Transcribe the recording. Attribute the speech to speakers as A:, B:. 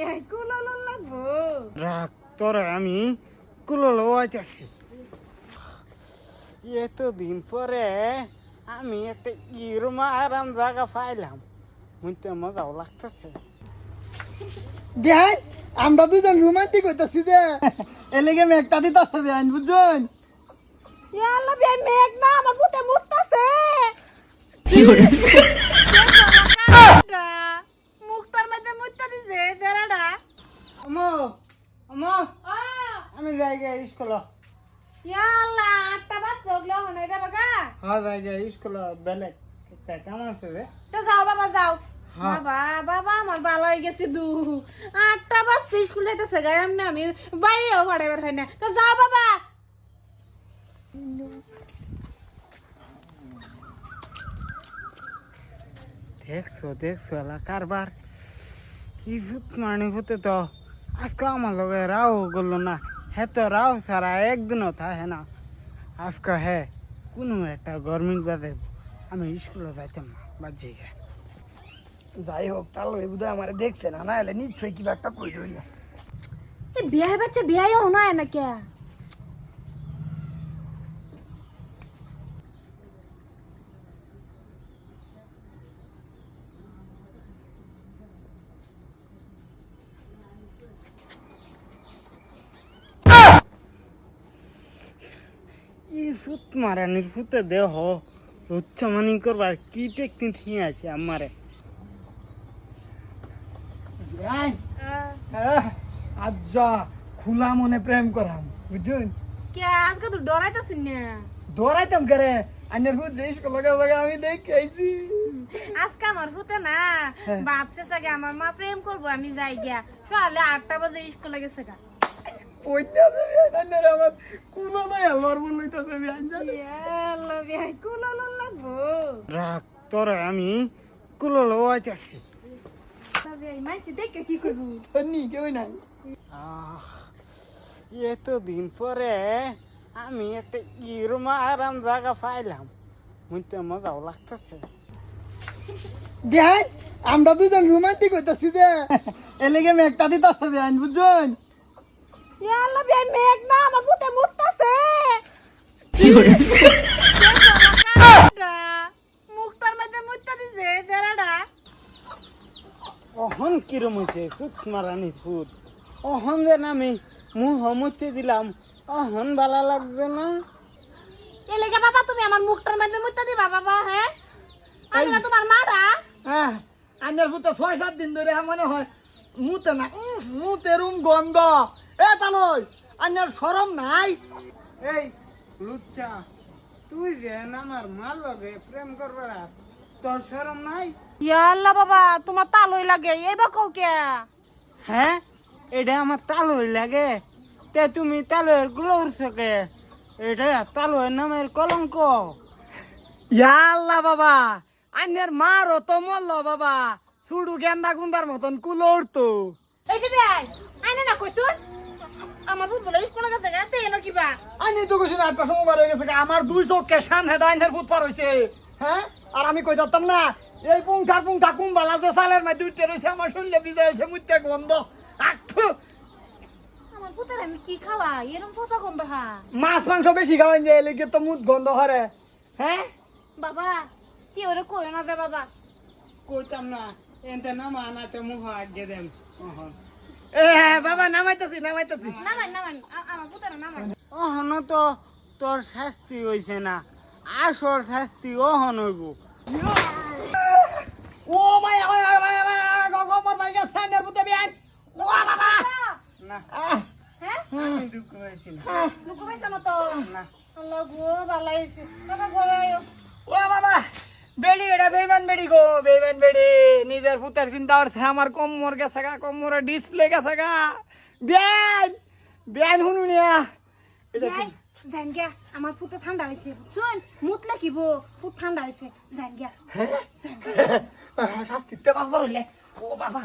A: বিয়াই কুলালো লাগবো।
B: রাখ তোরে আমি আইতেছি। এতদিন পরে আমি একটা ইরমা আরাম জায়গা পাইলাম। মুইতে মজাও লাগতেছে।
C: বিহাই আমরা দুজন রোমান্টিক হইতাছি যে। এলেগে মেঘটা দিতেছে বিহাইন বুঝছেন?
A: ইয়াল্লা বিয়াই মেঘ না আমার পুতে মুততাছে মুখটার মধ্যে মুততা দিছে জেরাডা
B: আমো আমো আমি যাই গে স্কুল
A: ইয়াল্লা আটটা বাচ্চা ওগুলো হনে যাবে গা।
B: হ্যাঁ যাই গে স্কুল বেলেগ। একটা কাম আছে রে?
A: তো যাও বাবা যাও।
B: হ্যাঁ।
A: বাবা বাবা আমার হয়ে গেছে দু। আটটা বাজতে স্কুল যাইতেছে গা এমনি আমি বাইরেও পড়াইবার হয় না। তো যাও বাবা।
B: দেখছ দেখছ এলা কারবার। ইজুত মানি হতে তো। আজকে আমার লগে রাও করল না। হে তো রাও সারা একদিনও থাকে না আজকে হে কোনো একটা গরমির বাদে আমি স্কুলে যাইতাম না বাজে গে
C: যাই হোক তাহলে ওই বুধ আমার দেখছে না না এলে নিশ্চয়ই কিবা একটা কই রইল
A: এই বিয়ে বাচ্চা বিয়েও নয় না কে
B: ইজুত মারানির ফুতে দেহ। উচ্চ মানি করবার কি টেকনিক নিয়ে আছে আমারে?
C: আজ যা খোলা মনে প্রেম করাম বুঝছেন?
A: কে আজকে তো ডরাইতেছিস না।
C: দৌড়াইতাম করে? ফুট যে স্কুল লগে লগে আমি দেখে আইছি।
A: আজকে আমার ফুতে না
C: হ্যাঁ।
A: ভাবছে সাগে আমার মা প্রেম করব আমি যাই গিয়া। সকালে আটটা বাজে স্কুলে গেছে গা।
C: পয়সা দেবে আইনের আমার। কুলো নাই আমার মন লইতাছে বিহাই জানি।
A: ইয়াল্লা বিয়াই কুলালো লাগবো?
B: রাখ তোরে আমি কুলো
C: নাই।
B: আহ, এতদিন পরে আমি একটা ইরমা আরাম জায়গা পাইলাম। মুইতে মজাও লাগতেছে।
C: বিহাই আমরা দুজন রোমান্টিক হইতাছি যে। এলেগে মেঘটা দিতেছে বিহাইন বুঝছেন?
A: ইয়াল্লা বিয়াই মেঘ না আমার পুতে মুততাছে। মুখটার মধ্যে মুততা দিছে জেরাডা
B: অহন কিরম হয়েছে সুত মারানি ফুট অহন যেন আমি মুহ মুতে দিলাম অহন ভালো লাগছে না।
A: এলেগে বাবা তুমি আমার মুখটার মধ্যে মুততা দিবা বাবা হ্যাঁ? আমি না তোমার মারা।
C: হ্যাঁ আইনের ফুটে ছয় সাত দিন ধরে মনে হয় মুতে না মুতে রুম গন্ধ। এ তালই আইনের সরম নাই?
B: এই লুচ্চা তুই যে আমার মার লগে প্রেম করবার আস তোর শরম নাই?
A: ইয়াল্লা বাবা তোমার তালই লাগে এইবার কও কে?
B: হ্যাঁ এটা আমার তালুই লাগে। তে তুমি তালুয়েরগুলো উঠছে এটা তালুয়ের নামের কলঙ্ক।
C: ইয়াল্লা বাবা আইনের মারও তো মরল বাবা। সুড়ু গেন্দা গুন্দার মতন কুলো উঠতো
A: এই যে ভাই আইনা না কইছুন? আমার ভূত বলে স্কুলে গেছে গা তেনো কিবা?
C: আইনি তো কিছু না সময় বার হয়ে গেছে আমার দুই চোখকে সামনে আইনের ফুট পার হয়েছে হ্যাঁ? আর আমি কই যাতাম না? এই পুংঠা পুংঠা কুম্বালা যে সালের মাঝে উঠতে রয়েছে আমার শরীরে ভিজাইছে মুইতে গন্ধ। আঠু
A: আমার পুতের আমি কি খাওয়া? এরম পোষা কম বাহা
C: মাছ মাংস বেশি খাওয়াই যে এলিগে তো মুখ গন্ধ হরে। হ্যাঁ?
A: বাবা কি ওরে কই না দে বাবা?
B: কইতাম না এনতে নামা আনাতে মুখ আগে দেন।
C: এ নামাইতাছি
A: পুতের
B: তো তোর শাস্তি হইছে না আসর শাস্তি অহন হইব।
C: ও মাই ওই ওই ওই ওই গো গো মর মাই গেছে আইনের ফুটে বিয়ান। ও বাবা!
B: না।
A: হ্যাঁ?
B: আমি দুঃখ হয়েছি না।
A: লুকু
B: না
A: আল্লাহ গো ভালো হইছে। বাবা ঘরে আয়ো।
C: ও বাবা বেড়ি এটা বেইমান বেড়ি গো বেইমান বেড়ি। নিজের ফুতের চিন্তা করছে আমার কম মর গেছে গা কম মরে ডিসপ্লে গেছে গা। বিয়ান! বিয়ান হুনুনিয়া এটা
A: কি? জান গিয়া আমার ফুটে ঠান্ডা হয়েছে শুন মুত লাকিব ফুট ঠান্ডা হয়েছে জান গিয়া।
C: শাস্তিতে পাঁচবার হইলে। ও বাবা।